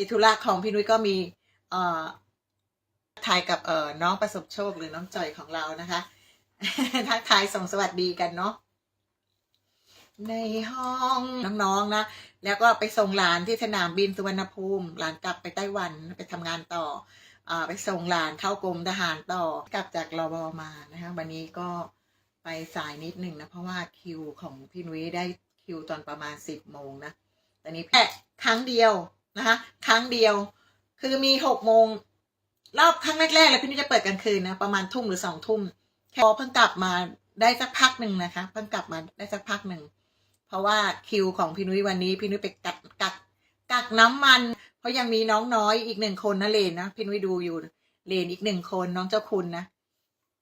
ติดธุระของพี่นุ้ยก็มีเอ่อทายกับเอ่อน้องประสบโชคหรือน้องจอยของเรานะคะทักทายส่งสวัสดีกันเนาะในห้องน้องๆนะแล้วก็ไปส่งหลานที่สนามบินสุวรรณภูมิ หลานกลับไปไต้หวันไปทำงานต่ออไปส่งหลานเข้ากรมทหารต่อกลับจากรอบอมานะคะวันนี้ก็ไปสายนิดหนึ่งนะ เพราะว่าคิวของพี่นุ้ยได้คิวตอนประมาณสิบโมงนะแต่นี้แค่ครั้งเดียว นะคะครั้งเดียว คือมีหกโมงรอบครั้งแรกๆเลยพี่นุ้ยจะเปิดกลางคืนนะประมาณทุ่มหรือสองทุ่มพอเพิ่งกลับมาได้สักพักหนึ่งนะคะ เพิ่งกลับมาได้สักพักหนึ่งเพราะว่าคิวของพี่นุ้ยวันนี้พี่นุ้ยไปกักกักกักน้ำมัน เพราะยังมีน้องน้อยอีกหนึ่งคนนะเลนนะพี่นุ้ยดูอยู่เลนอีกหนึ่งคนน้องเจ้าคุณนะ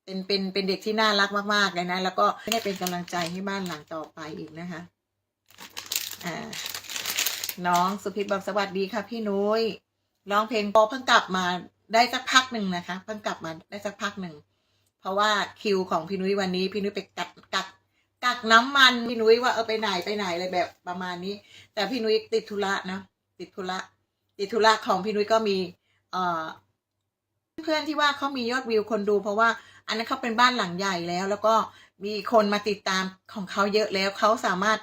เป็นเป็นเป็นเด็กที่น่ารักมากๆเลยนะ แล้วก็ให้เป็นกำลังใจให้บ้านหลังต่อไปอีกนะคะ น้องสุพิษบอกสวัสดีค่ะพี่นุ้ยร้องเพลงพอเพิ่งกลับมาได้สักพักหนึ่งนะคะ เพิ่งกลับมาได้สักพักหนึ่ง เพราะว่าคิวของพี่นุ้ยวันนี้ พี่นุ้ยไปกักกักกักน้ำมันพี่นุ้ยว่าเออไปไหนไปไหนอะไรแบบประมาณนี้ แต่พี่นุ้ยติดธุระนะติดธุระติดธุระของพี่นุ้ยก็มี เอ่อเพื่อนที่ว่าเขามียอดวิวคนดู เพราะว่าอันนั้นเขาเป็นบ้านหลังใหญ่แล้ว แล้วก็มีคนมาติดตามของเขาเยอะแล้วเขาสามารถ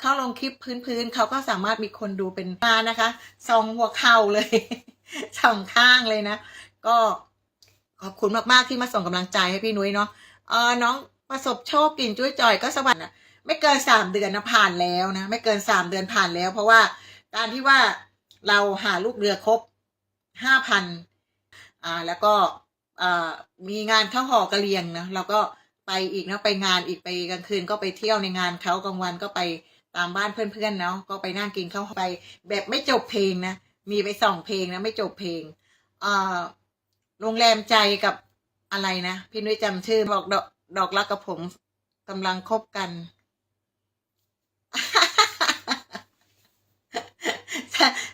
เขาลงคลิปพื้นๆเขาก็สามารถมีคนดูเป็นมานะคะซองหัวเข่าเลยสองข้างเลยนะ ก็ขอบคุณมากๆที่มาส่งกำลังใจให้พี่นุ้ยเนาะเออน้องประสบโชคกลิ่นจุ้ยจ่อยก็สวัสดิ์นะไม่เกินสามเดือนนะผ่านแล้วนะไม่เกินสามเดือนผ่านแล้ว เพราะว่าการที่ว่าเราหาลูกเรือครบห้าพันอ่าแล้วก็อ่ามีงานเข้าหอกระเลียงนะเราก็ไปอีกนะไปงานอีกไปกลางคืนก็ไปเที่ยวในงานเขากลางวันก็ไป ตามบ้านเพื่อนๆเนาะก็ไปนั่งกินข้าวไป แบบไม่จบเพลงนะมีไปสองเพลงนะไม่จบเพลงอ่าโรงแรมใจกับอะไรนะพี่นุ้ยจำชื่อบอกดอกดอกรักกับผมกำลังคบกัน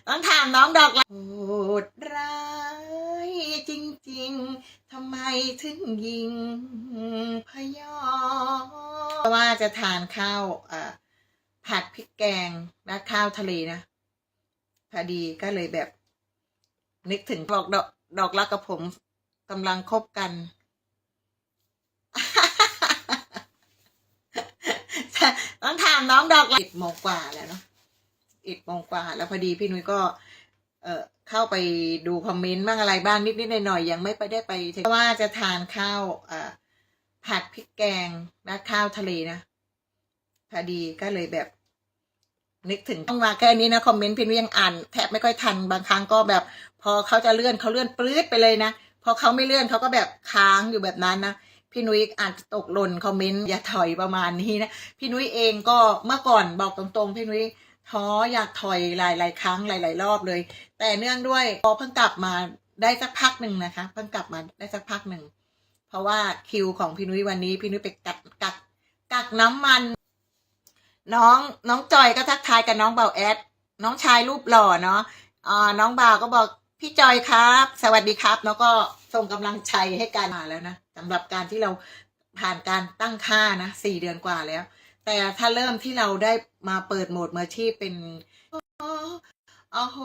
ต้องถามน้องดอกรักโหดร้ายจริง ๆทำไมถึงยิงพยอว่าจะทานข้าวอ ผัดพริกแกงและข้าวทะเลนะพอดีก็เลยแบบ นึกถึงบอกดอกดอกรักกับผมกำลังคบกัน ต้องถามน้องดอกอิดโมงกว่าแล้วเนาะอิดโมงกว่า แล้วพอดีพี่นุ้ยก็ เออเข้าไปดูคอมเมนต์บ้างอะไรบ้างนิดๆหน่อยๆยังไม่ไปได้ไปเพราะว่าจะทานข้าวอ่าผัดพริกแกงและข้าวทะเลนะพอดีก็เลยแบบ นึกถึงต้องมาแค่นี้นะคอมเมนต์พี่นุ้ยยังอ่านแทบไม่ค่อยทันบางครั้งก็แบบ พอเขาจะเลื่อนเขาเลื่อนปลื้ดไปเลยนะพอเขาไม่เลื่อนเขาก็แบบค้างอยู่แบบนั้นนะพี่นุ้ยอาจจะตกหล่นคอมเมนต์อย่าถอยประมาณนี้นะพี่นุ้ยเองก็เมื่อก่อนบอกตรงๆพี่นุ้ยท้ออยากถอยหลาย ๆ ครั้งหลาย ๆ รอบเลย แต่เนื่องด้วยพอเพิ่งกลับมาได้สักพักหนึ่งนะคะ เพิ่งกลับมาได้สักพักหนึ่งเพราะว่าคิวของพี่นุ้ยวันนี้พี่นุ้ยไปกักกักกักน้ำมัน น้องน้องจอยก็ทักทายกับน้องเบาแอด น้องชายรูปหล่อเนาะอ่าน้องบ่าวก็บอกพี่จอยครับ สวัสดีครับ แล้วก็ส่งกำลังใจให้กันมาแล้วนะสำหรับการที่เราผ่านการตั้งค่านะสี่เดือนกว่าแล้ว แต่ถ้าเริ่มที่เราได้มาเปิดโหมดเมืออาชีพเป็นโอ้โห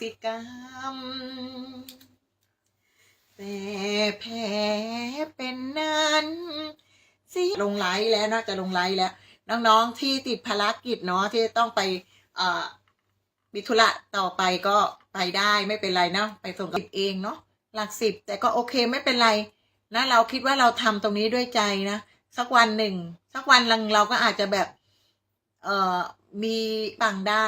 สิกรรมแต่แพ้เป็นนั้นสิลงไลฟ์แล้วนะจะลงไลฟ์แล้ว น้องๆที่ติดภารกิจเนาะที่ต้องไปเอ่อมิธุระต่อไปก็ไปได้ไม่เป็นไรเนาะไปส่งกับเองเนาะหลักสิบแต่ก็โอเคไม่เป็นไรนะเราคิดว่าเราทำตรงนี้ด้วยใจนะสักวันหนึ่งสักวันหนึ่งเราก็อาจจะแบบเอ่อมีปังได้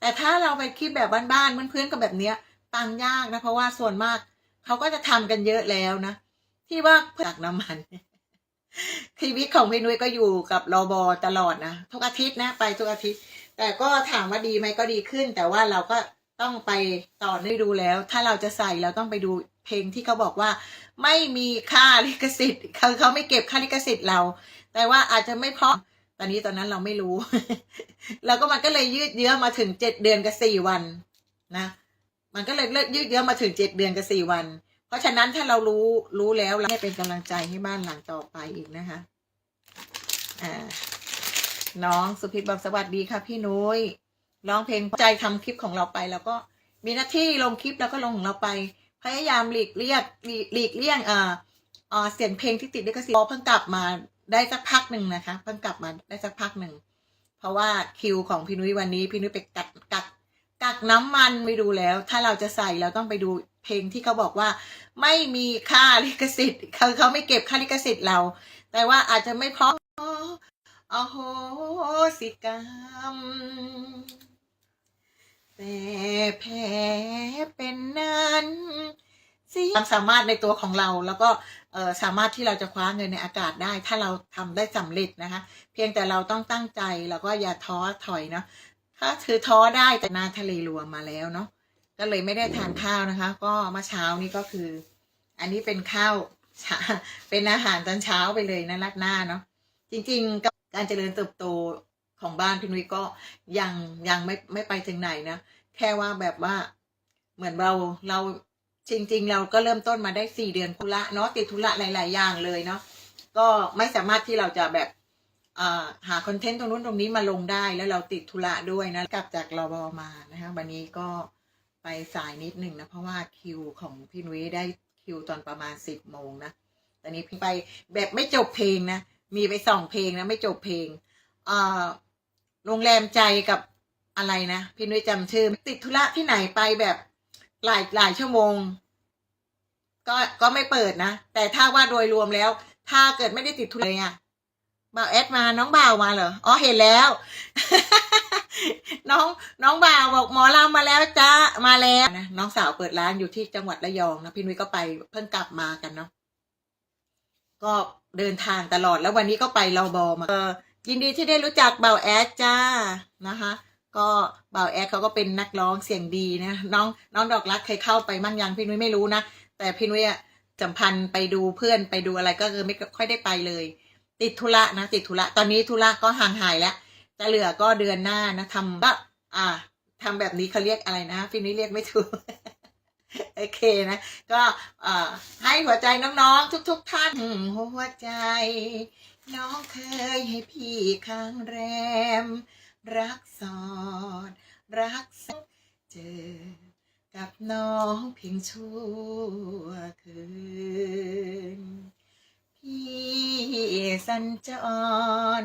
แต่ถ้าเราไปคิดแบบบ้านๆเพื่อนๆก็แบบเนี้ยปังยากนะเพราะว่าส่วนมากเขาก็จะทำกันเยอะแล้วนะที่ว่าจากน้ำมัน ชีวิตของพี่นุ้ยก็อยู่กับรอบอตลอดนะทุกอาทิตย์นะไปทุกอาทิตย์ แต่ก็ถามว่าดีไหมก็ดีขึ้น แต่ว่าเราก็ต้องไปต่อได้ดูแล้ว ถ้าเราจะใส่เราต้องไปดูเพลงที่เขาบอกว่า ไม่มีค่าลิขสิทธิ์เขาเขาไม่เก็บค่าลิขสิทธิ์เรา แต่ว่าอาจจะไม่เพราะตอนนี้ตอนนั้นเราไม่รู้ แล้วก็มันก็เลยยืดเยื้อมาถึงเจ็ดเดือนกับสี่วันนะ มันก็เลยยืดเยื้อมาถึงเจ็ดเดือนกับสี่วัน เพราะฉะนั้นถ้าเรารู้รู้แล้วเราให้เป็นกำลังใจให้บ้านหลังต่อไปอีกนะคะ อ่า น้องสุพิษบอกสวัสดีค่ะพี่นุ้ยร้องเพลงใจทำคลิปของเราไป แล้วก็มีหน้าที่ลงคลิปแล้วก็ลงของเราไป พยายามหลีกเลี่ยงหลีกเลี่ยงเอ่อเอ่อเสียงเพลงที่ติดลิขสิทธิ์พอเพิ่งกลับมาได้สักพักหนึ่งนะคะ เพิ่งกลับมาได้สักพักหนึ่งเพราะว่าคิวของพี่นุ้ยวันนี้พี่นุ้ยไปกักกักกักน้ำมันไปดูแล้ว ถ้าเราจะใส่เราต้องไปดู เพลงที่เขาบอกว่า ไม่มีค่าลิขสิทธิ์เขาเขาไม่เก็บค่าลิขสิทธิ์เรา แต่ว่าอาจจะไม่เพราะอโหสิกรรมแต่แพ้เป็นนั้นสิความสามารถในตัวของเราแล้วก็เสามารถที่เราจะคว้าเงินในอากาศได้ ถ้าเราทำได้สำเร็จนะคะ เพียงแต่เราต้องตั้งใจแล้วก็อย่าท้อถอยเนาะถ้าคือท้อได้แต่นาทะเลรวมาแล้วเนาะ ก็เลยไม่ได้ทานข้าวนะคะ ก็เมื่อเช้านี้ก็คือ อันนี้เป็นข้าวเป็นอาหารตอนเช้าไปเลยนะรัดหน้าเนาะจริงๆกการเจริญเติบโตของบ้านพี่นุ้ยก็ยังยังไม่ไม่ไปถึงไหนนะแค่ว่าแบบว่าเหมือนเราเราจริง ๆ เราก็เริ่มต้นมาได้สี่เดือนธุระเนาะติดธุระหลาย ๆ อย่างเลยเนาะก็ไม่สามารถที่เราจะแบบหาคอนเทนต์ตรงนู้นตรงนี้มาลงได้แล้วเราติดธุระด้วยนะกลับจากรอบมานะคะวันนี้ก็ ไปสายนิดหนึ่งนะเพราะว่าคิวของพี่นุ้ยได้คิวตอนประมาณสิบโมงนะตอนนี้พี่ไปแบบไม่จบเพลงนะมีไปสองเพลงนะไม่จบเพลงอ่าโรงแรมใจกับอะไรนะพี่นุ้ยจำชื่อติดธุระที่ไหนไปแบบหลายหลายชั่วโมง ก็ก็ไม่เปิดนะ แต่ถ้าว่าโดยรวมแล้ว ถ้าเกิดไม่ได้ติดธุระเลยอะ บ่าวแอดมาน้องบ่าวมาเหรออ๋อเห็นแล้ว น้องน้องบ่าวบอกหมอลำมาแล้วจ้ามาแล้วนะน้องสาวเปิดร้านอยู่ที่จังหวัดระยองนะพี่นุ้ยก็ไปเพิ่งกลับมากันเนาะก็เดินทางตลอดแล้ววันนี้ก็ไปราบอมาเออยินดีที่ได้รู้จักบ่าวแอดจ้านะคะ ก็บ่าวแอดเขาก็เป็นนักร้องเสียงดีนะน้องน้องดอกรักเคยเข้าไปมั่งยังพี่นุ้ยไม่รู้นะแต่พี่นุ้ยอะสัมพันธ์ไปดูเพื่อนไปดูอะไรก็คือไม่ค่อยได้ไปเลย ติดธุระนะติดธุระตอนนี้ธุระก็ห่างหายแล้วจะเหลือก็เดือนหน้านะทำก็อ่าทำแบบนี้เขาเรียกอะไรนะพี่นุ้เรียกไม่ถูกโอเคนะ ก็อ่าให้หัวใจน้องๆ ทุกๆท่านหัวใจ น้องเคยให้พี่ข้างแรม รักสอด รักสักเจอ กับน้องเพียงชั่ว สัญจร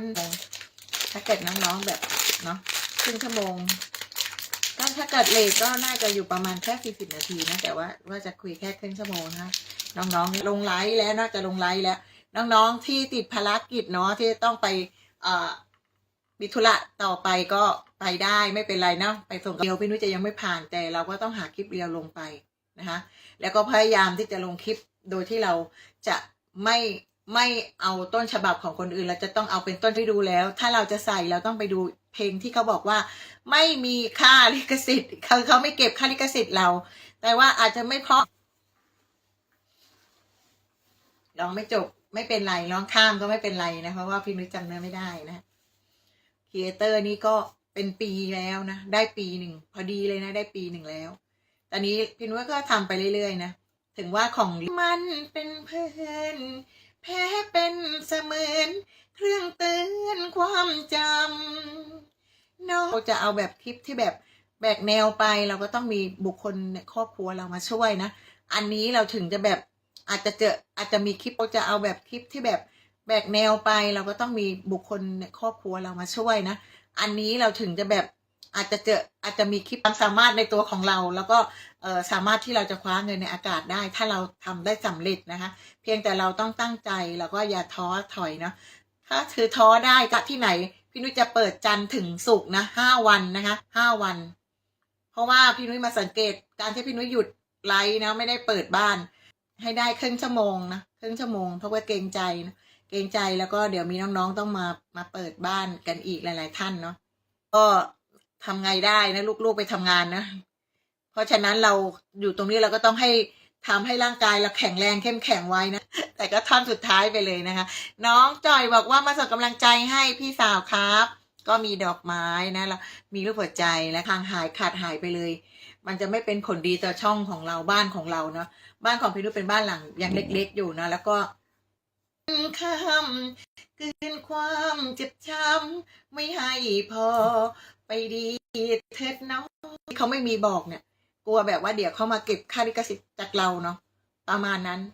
ถ้าเกิดน้องๆแบบเนาะครึ่งชั่วโมงก็ถ้าเกิดเลทก็น่าจะอยู่ประมาณแค่สี่สิบนาทีนะ แต่ว่าว่าจะคุยแค่ครึ่งชั่วโมงนะน้องๆลงไลฟ์แล้วน่าจะลงไลฟ์แล้ว น้องๆที่ติดภารกิจเนาะที่ต้องไปอ่อมิธุระต่อไปก็ไปได้ไม่เป็นไรเนาะไปส่งเดียวพี่นุ้ยจะยังไม่ผ่านแต่เราก็ต้องหาคลิปเรียวลงไปนะคะแล้วก็พยายามที่จะลงคลิปโดยที่เราจะไม่ ไม่เอาต้นฉบับของคนอื่นเราจะต้องเอาเป็นต้นที่ดูแล้ว ถ้าเราจะใส่เราต้องไปดูเพลงที่เขาบอกว่า ไม่มีค่าลิขสิทธิ์เขาเขาไม่เก็บค่าลิขสิทธิ์เรา แต่ว่าอาจจะไม่เพราะร้องไม่จบไม่เป็นไรร้องข้ามก็ไม่เป็นไรนะเพราะว่าพี่นุ้ยจำเนื้อไม่ได้นะครีเอเตอร์นี่ก็เป็นปีแล้วนะ ได้ปีหนึ่งพอดีเลยนะได้ปีหนึ่งแล้ว ตอนนี้พี่นุ้ยก็ทำไปเรื่อยๆนะ ถึงว่าของมันเป็นเพื่อน แพ้เป็นเสมือนเครื่องเตือนความจำนอกจะเอาแบบคลิปที่แบบแบกแนวไปเราก็ต้องมีบุคคลในครอบครัวเรามาช่วยนะ อันนี้เราถึงจะแบบอาจจะเจออาจจะมีคลิปเราจะเอาแบบคลิปที่แบบแบกแนวไปเราก็ต้องมีบุคคลในครอบครัวเรามาช่วยนะ อันนี้เราถึงจะแบบ อาจจะเจออาจจะมีคลิปความสามารถในตัวของเรา แล้วก็เสามารถที่เราจะคว้าเงินในอากาศได้ ถ้าเราทำได้สำเร็จนะคะ เพียงแต่เราต้องตั้งใจแล้วก็อย่าท้อถอยนะถ้าคือท้อได้จะที่ไหน พี่นุ้ยจะเปิดจันทร์ถึงศุกร์นะห้าวันนะคะห้าวัน เพราะว่าพี่นุ้ยมาสังเกตการที่พี่นุ้ยหยุดไลฟ์นะไม่ได้เปิดบ้าน ให้ได้ครึ่งชั่วโมงนะครึ่งชั่วโมงเพราะว่าเกรงใจนะเกรงใจแล้วก็เดี๋ยวมีน้องๆต้องมามาเปิดบ้านกันอีกหลาย ๆ ท่านเนาะก็ ทำไงได้นะลูกๆไปทำงานนะ เพราะฉะนั้นเราอยู่ตรงนี้เราก็ต้องให้ทำให้ร่างกายเราแข็งแรงเข้มแข็งไว้นะ แต่ก็ท่อนสุดท้ายไปเลยนะคะ น้องจอยบอกว่ามาส่งกำลังใจให้พี่สาวครับ ก็มีดอกไม้นะแล้วมีรูปหัวใจและทางหายขาดหายไปเลย มันจะไม่เป็นผลดีต่อช่องของเราบ้านของเราเนาะบ้านของพี่นุชเป็นบ้านหลังยังเล็ก ๆ อยู่นะแล้วก็ คำคืนความเจ็บช้ำไม่ให้พอไปดีเถิดน้องเขาไม่มีบอกเนี่ย กลัวแบบว่าเดี๋ยวเขามาเก็บค่าลิขสิทธิ์จากเราเนาะประมาณนั้น